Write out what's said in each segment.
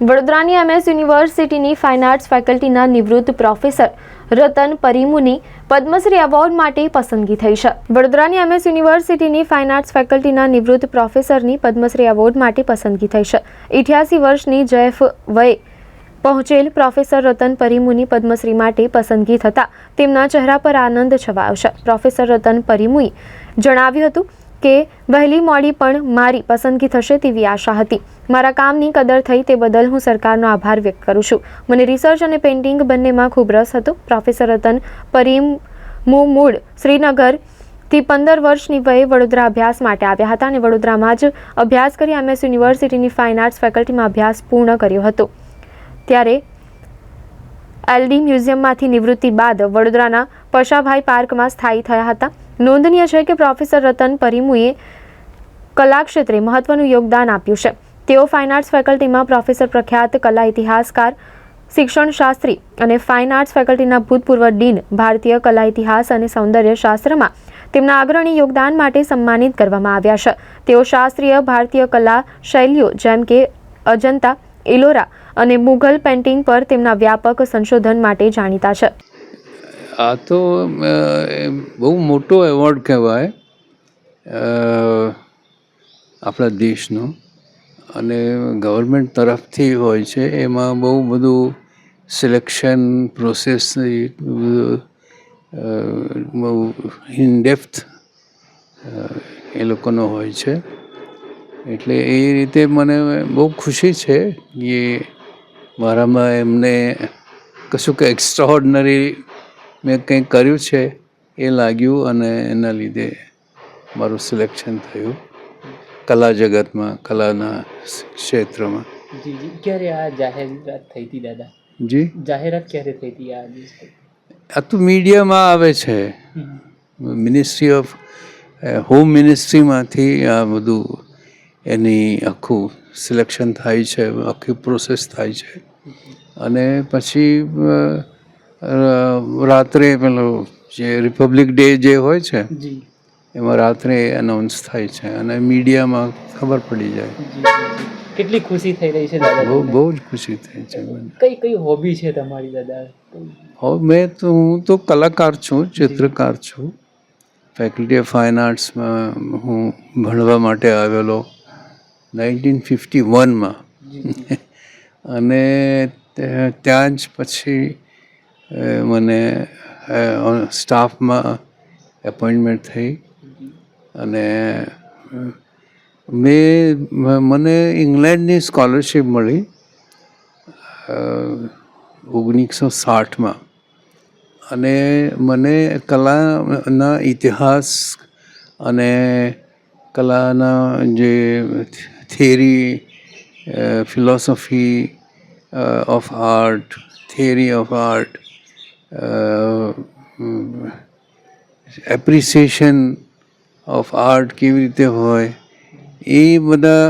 વડોદરાની એમએસ યુનિવર્સિટીની fine arts ફેકલ્ટીના નિવૃત્ત પ્રોફેસર રતન પરિમુની પદ્મશ્રી એવોર્ડ માટે પસંદગી થઈ છે. વડોદરાની એમએસ યુનિવર્સિટીની ફાઇન આર્ટ્સ ફેકલ્ટીના નિવૃત્ત પ્રોફેસરની પદ્મશ્રી એવોર્ડ માટે પસંદગી થઈ છે. ઇઠ્યાસી વર્ષની જૈફ વયે પહોંચેલ પ્રોફેસર રતન પરિમુની પદ્મશ્રી માટે પસંદગી થતાં તેમના ચહેરા પર આનંદ છવાયો છે. પ્રોફેસર રતન પરિમુએ જણાવ્યું હતું કે વહેલી મોડી પણ મારી પસંદગી થશે તેવી આશા હતી. મારા કામની કદર થઈ તે બદલ હું સરકારનો આભાર વ્યક્ત કરું છું. મને રિસર્ચ અને પેઇન્ટિંગ બંનેમાં ખૂબ રસ હતો. પ્રોફેસર રતન પરિમુ મૂળ શ્રીનગરથી પંદર વર્ષની વયે વડોદરા અભ્યાસ માટે આવ્યા હતા અને વડોદરામાં જ અભ્યાસ કરી એમએસ યુનિવર્સિટીની ફાઇન આર્ટ્સ ફેકલ્ટીમાં અભ્યાસ પૂર્ણ કર્યો હતો. ત્યારે એલડી મ્યુઝિયમમાંથી નિવૃત્તિ બાદ વડોદરાના પશાભાઈ પાર્કમાં સ્થાયી થયા હતા. નોંધનીય છે કે પ્રોફેસર રતન પરિમુએ કલા ક્ષેત્રે મહત્વનું યોગદાન આપ્યું છે. તેઓ ફાઇન આર્ટ્સ ફેકલ્ટીમાં પ્રોફેસર પ્રખ્યાત કલા ઇતિહાસકાર, શિક્ષણશાસ્ત્રી અને ફાઇન આર્ટ્સ ફેકલ્ટીના ભૂતપૂર્વ ડીન, ભારતીય કલા ઇતિહાસ અને સૌંદર્ય શાસ્ત્રમાં તેમના અગ્રણી યોગદાન માટે સન્માનિત કરવામાં આવ્યા છે. તેઓ શાસ્ત્રીય ભારતીય કલા શૈલીઓ જેમ કે અજંતા ઇલોરા અને મુઘલ પેઇન્ટિંગ પર તેમના વ્યાપક સંશોધન માટે જાણીતા છે. આ તો બહુ મોટો એવોર્ડ કહેવાય આપણા દેશનો. અને ગવર્મેન્ટ તરફથી હોય છે, એમાં બહુ બધું સિલેક્શન પ્રોસેસ બહુ ઇનડેપ્થ એ લોકોનો હોય છે. એટલે એ રીતે મને બહુ ખુશી છે કે મારામાં એમને કશું કે એક્સ્ટ્રા મેં કંઈક કર્યું છે એ લાગ્યું અને એના લીધે મારું સિલેક્શન થયું કલા જગતમાં કલાના ક્ષેત્રમાં. જી જી. ક્યારે આ જાહેરાત થઈ હતી દાદા? જી? જાહેરાત ક્યારે થઈ હતી આ આ તો મીડિયામાં આવે છે. મિનિસ્ટ્રી ઓફ હોમ મિનિસ્ટ્રીમાંથી આ બધું એની આખું સિલેક્શન થાય છે આખી પ્રોસેસ થાય છે. અને પછી રાત્રે પેલો જે રિપબ્લિક ડે જે હોય છે એમાં રાત્રે અનાઉન્સ થાય છે અને મીડિયામાં ખબર પડી જાય. કેટલી ખુશી થઈ રહી છે દાદા બહુ બહુ જ ખુશી થાય છે કઈ કઈ હોબી છે તમારી દાદા? હો મેં તો હું તો કલાકાર છું ચિત્રકાર છું. ફેકલ્ટી ઓફ ફાઇન આર્ટ્સમાં હું ભણવા માટે આવેલો નાઇન્ટીન ફિફ્ટી વનમાં. અને ત્યાં જ પછી મને સ્ટાફમાં એપોઇન્ટમેન્ટ થઈ. અને મેં, મને ઇંગ્લેન્ડની સ્કોલરશીપ મળી ઓગણીસો સાઠમાં. અને મને કલાના ઇતિહાસ અને કલાના જે theory philosophy of art, theory of art appreciation of art કેવી રીતે હોય, એ બધા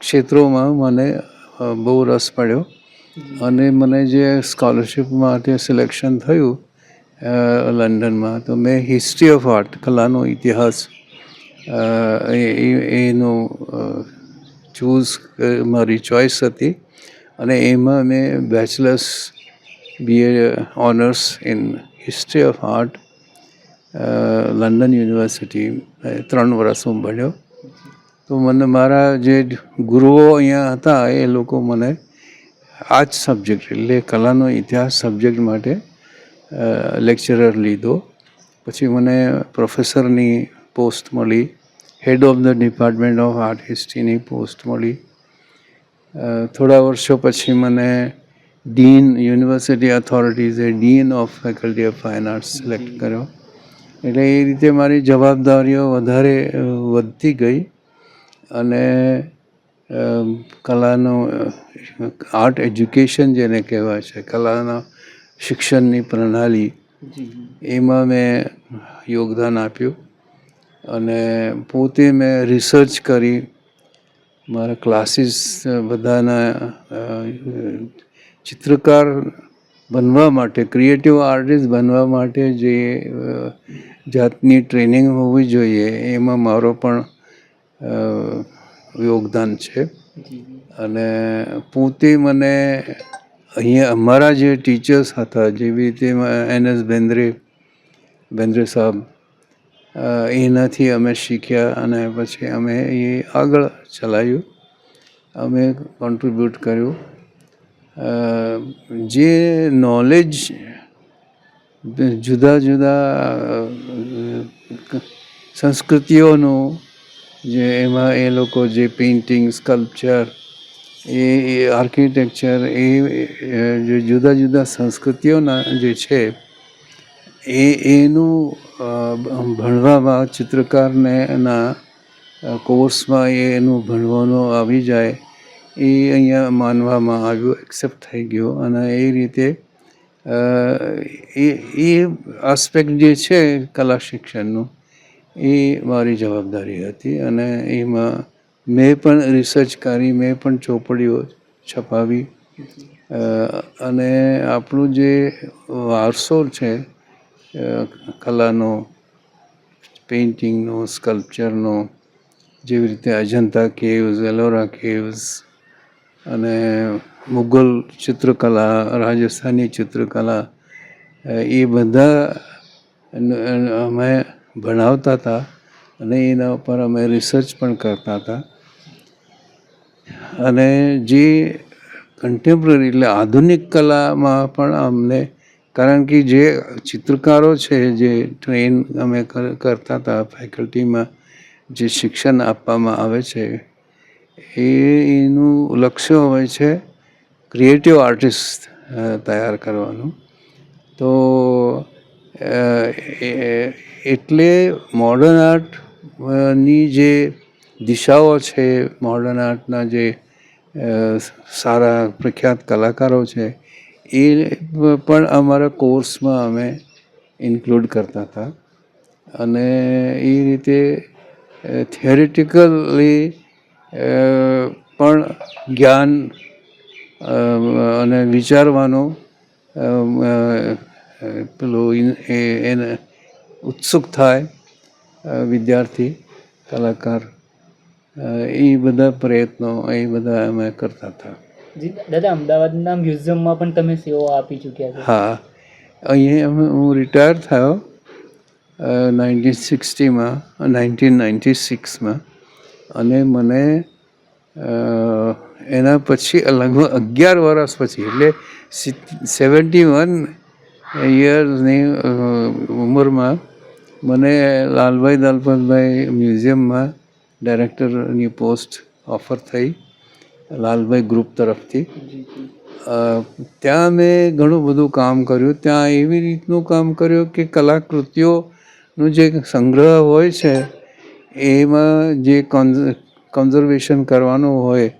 ક્ષેત્રોમાં મને બહુ રસ પડ્યો. અને મને જે સ્કોલરશિપ માટે સિલેક્શન થયું લંડનમાં, તો મેં હિસ્ટ્રી ઓફ આર્ટ કલાનો ઇતિહાસ એનો ચૂઝ મારી ચોઈસ હતી. અને એમાં મેં bachelors BA honours in history of art London university ત્રણ વર્ષ હું ભણ્યો. તો મને મારા જે ગુરુઓ અહીંયા હતા એ લોકો મને આ જ સબ્જેક્ટ એટલે કલાનો ઇતિહાસ સબ્જેક્ટ માટે લેક્ચરર લીધો. પછી મને પ્રોફેસરની પોસ્ટ મળી head of the department of art હિસ્ટ્રીની post મળી. થોડા વર્ષો પછી મને dean university ઓથોરિટીઝે dean of faculty of fine arts select કર્યો. એટલે એ રીતે મારી જવાબદારીઓ વધારે વધતી ગઈ. અને કલાનું આર્ટ એજ્યુકેશન જેને કહેવાય છે કલાના શિક્ષણની પ્રણાલી. એમાં મેં યોગદાન આપ્યું. અને પોતે મેં રિસર્ચ કરી. મારા ક્લાસીસ બધાના ચિત્રકાર બનવા માટે ક્રિએટિવ આર્ટિસ્ટ બનવા માટે જે જાતની ટ્રેનિંગ હોવી જોઈએ એમાં મારો પણ યોગદાન છે. અને પોતે મને અહીંયા અમારા જે ટીચર્સ હતા જેવી રીતે એન એસ બેન્દ્રે બેન્દ્રે સાહેબ એનાથી અમે શીખ્યા અને પછી અમે એ આગળ ચલાવ્યું અમે કોન્ટ્રીબ્યુટ કર્યું. જે નોલેજ જુદા જુદા સંસ્કૃતિઓનું જે એમાં એ લોકો જે પેઇન્ટિંગ સ્કલ્પચર એ આર્કિટેક્ચર એ જે જુદા જુદા સંસ્કૃતિઓના જે છે, એ, એનું ભણવામાં ચિત્રકારને એના કોર્સમાં એનું ભણવાનું આવી જાય. એ અહીંયા માનવામાં આવ્યું એક્સેપ્ટ થઈ ગયો. અને એ રીતે એ એ આસ્પેક્ટ જે છે કલા શિક્ષણનું, એ મારી જવાબદારી હતી. અને એમાં મેં પણ રિસર્ચ કરી, મેં પણ ચોપડીઓ છપાવી. અને આપણું જે વારસો છે કલાનો પેઇન્ટિંગનો સ્કલ્પચરનો જેવી રીતે અજંતા કેવ્સ એલોરા કેવ્સ અને મુગલ ચિત્રકલા, રાજસ્થાની ચિત્રકલા એ બધા અમે ભણાવતા હતા અને એના ઉપર અમે રિસર્ચ પણ કરતા હતા. અને જે કન્ટેમ્પરરી એટલે આધુનિક કલામાં પણ અમને, કારણ કે જે ચિત્રકારો છે, જે ટ્રેન અમે કર- કરતા હતા ફેકલ્ટીમાં જે શિક્ષણ આપવામાં આવે છે એનું લક્ષ્ય હોય છે ક્રિએટિવ આર્ટિસ્ટ તૈયાર કરવાનું. તો એટલે મોડર્ન આર્ટની જે દિશાઓ છે મોડર્ન આર્ટના જે સારા પ્રખ્યાત કલાકારો છે, એ પણ અમારા કોર્સમાં અમે ઇન્ક્લુડ કરતા હતા. અને એ રીતે થિયરિટિકલી પણ જ્ઞાન અને વિચારવાનો પેલું એ એને ઉત્સુક થાય વિદ્યાર્થી કલાકાર એ બધા પ્રયત્નો એ બધા અમે કરતા હતા. દાદા અમદાવાદના મ્યુઝિયમમાં પણ તમે સેવા આપી ચૂક્યા છો? હા. અહીંયા અમે હું રિટાયર થયો નાઇન્ટીન સિક્સટીમાં નાઇન્ટીન નાઇન્ટી સિક્સમાં. અને મને એના પછી લગભગ અગિયાર વર્ષ પછી, એટલે સેવન્ટી વન યર્સની ઉંમરમાં મને લાલભાઈ દલપતભાઈ મ્યુઝિયમમાં ડાયરેક્ટરની પોસ્ટ ઓફર થઈ, લાલભાઈ ગ્રુપ તરફથી. ત્યાં મેં ઘણું બધું કામ કર્યું. ત્યાં એવી રીતનું કામ કર્યું કે કલાકૃતિઓનું જે સંગ્રહ હોય છે એમાં જે કન્ઝર્વેશન કરવાનું હોય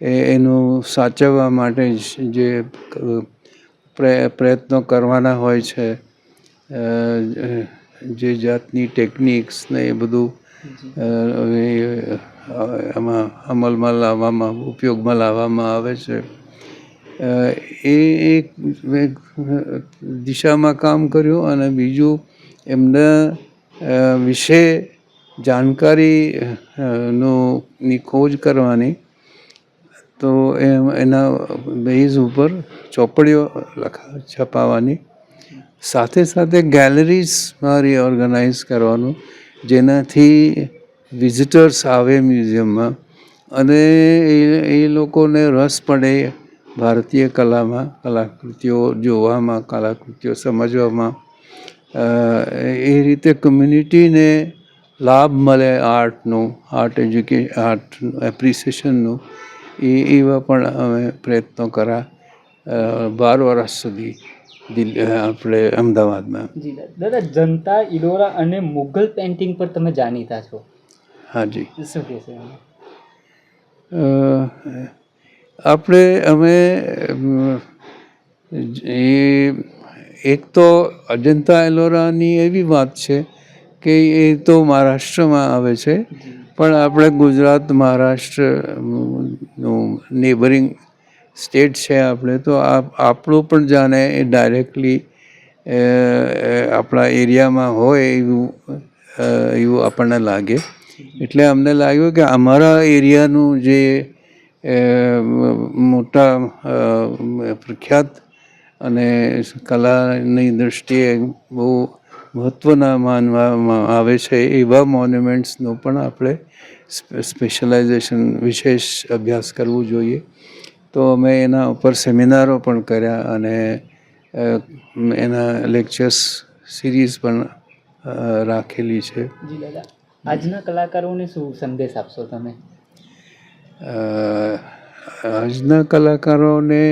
એ એનું સાચવવા માટે જ જે પ્રય- પ્રયત્નો કરવાના હોય છે જે જાતની ટેકનિક્સ ને એ બધું એમાં અમલમાં લાવવામાં ઉપયોગમાં લાવવામાં આવે છે. એ એક દિશામાં કામ કર્યું અને બીજું એમના વિશે જાણકારી નો, ની ખોજ કરવાની તો એના બેઝ ઉપર ચોપડીઓ લખા છપાવવાની સાથે સાથે ગેલેરીઝ મારી ઓર્ગેનાઇઝ કરવાનું, જેનાથી વિઝિટર્સ આવે મ્યુઝિયમમાં અને એ એ લોકોને રસ પડે ભારતીય કલામાં, કલાકૃતિઓ જોવામાં, કલાકૃતિઓ સમજવામાં. એ રીતે કમ્યુનિટીને લાભ મળે આર્ટનું આર્ટ એજ્યુકે આર્ટ એપ્રિસિએશનનું એ એવા પણ અમે પ્રયત્નો કર્યા બાર વર્ષ સુધી દિલ્હી આપણે અમદાવાદમાં. જી દાદા. જનતા ઇલોરા અને મુઘલ પેઇન્ટિંગ પર તમે જાણીતા છો. હાજી શું કહેશો? આપણે અમે એ એક તો અજંતા એલોરાની એવી વાત છે કે એ તો મહારાષ્ટ્રમાં આવે છે. પણ આપણે ગુજરાત મહારાષ્ટ્રનું નેબરિંગ સ્ટેટ છે આપણે, તો આપ, આપણું પણ જાણે એ ડાયરેક્ટલી આપણા એરિયામાં હોય એવું એવું આપણને લાગે. એટલે અમને લાગ્યું કે અમારા એરિયાનું જે મોટા પ્રખ્યાત અને કલાની દૃષ્ટિએ બહુ મહત્ત્વના માનવામાં આવે છે એવા મોન્યુમેન્ટ્સનું પણ આપણે સ્પેશિયલાઇઝેશન વિશેષ અભ્યાસ કરવું જોઈએ. તો અમે એના ઉપર સેમિનારો પણ કર્યા અને એના લેક્ચર્સ સિરીઝ પણ રાખેલી છે. આજના કલાકારોને શું સંદેશ આપશો તમે? આજના કલાકારોને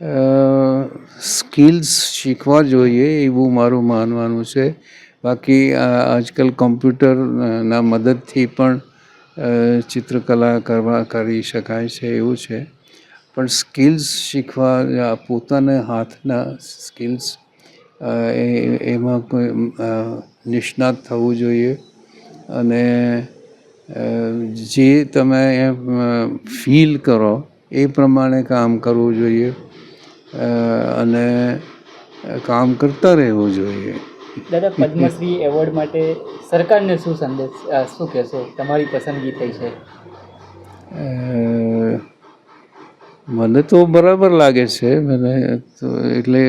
સ્કિલ્સ શીખવા જોઈએ એવું મારું માનવાનું છે. બાકી આજકાલ કોમ્પ્યુટરના મદદથી પણ ચિત્રકલા કરવા કરી શકાય છે એવું છે. પણ સ્કિલ્સ શીખવા પોતાના હાથના સ્કિલ્સ એમાં કોઈ નિષ્ણાત થવું જોઈએ. અને જે તમે ફીલ કરો એ પ્રમાણે કામ કરવું જોઈએ. અને કામ કરતા રહેવું જોઈએ. દાદા પદ્મશ્રી એવોર્ડ માટે સરકારને શું સંદેશ શું કહેશો? તમારી પસંદગી થઈ છે? મને તો બરાબર લાગે છે. મને તો એટલે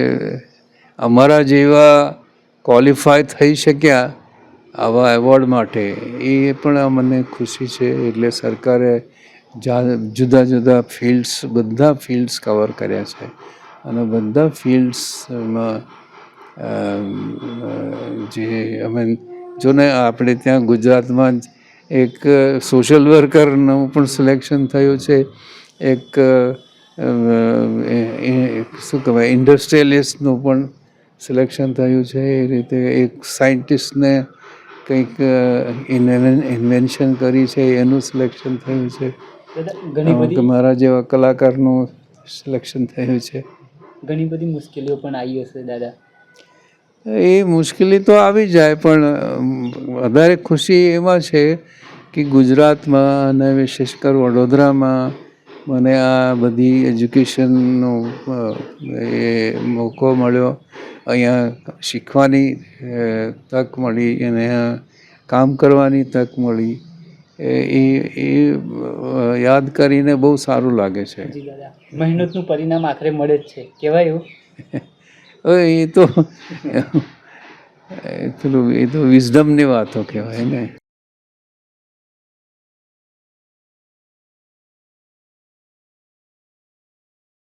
અમારા જેવા ક્વોલિફાય થઈ શક્યા આવા એવોર્ડ માટે એ પણ મને ખુશી છે. એટલે સરકારે જુદા જુદા ફિલ્ડ્સ બધા ફિલ્ડ્સ કવર કર્યા છે. અને બધા ફિલ્ડ્સમાં જે અમે જો ને આપણે ત્યાં ગુજરાતમાં જ એક સોશિયલ વર્કરનું પણ સિલેક્શન થયું છે. એક શું કહેવાય ઇન્ડસ્ટ્રીયલિસ્ટનું પણ સિલેક્શન થયું છે. એ રીતે એક સાયન્ટિસ્ટને કંઈક ઇન્વેન્શન કરી છે એનું સિલેક્શન થયું છે. મારા જેવા કલાકારનું સિલેક્શન થયું છે. ઘણી બધી મુશ્કેલીઓ પણ આવી હશે, દાદા. એ મુશ્કેલી તો આવી જાય, પણ વધારે ખુશી એમાં છે કે ગુજરાતમાં અને વિશેષ કર વડોદરામાં મને આ બધી એજ્યુકેશનનો એ મોકો મળ્યો. અહીંયા શીખવાની તક મળી, અને કામ કરવાની તક મળી. એ એ- યાદ કરીને બહુ સારું લાગે છે. મહેનતનું પરિણામ આખરે મળે જ છે. કહેવાય એવું? એ તો પેલું એ તો વિઝડમની વાતો કહેવાય ને.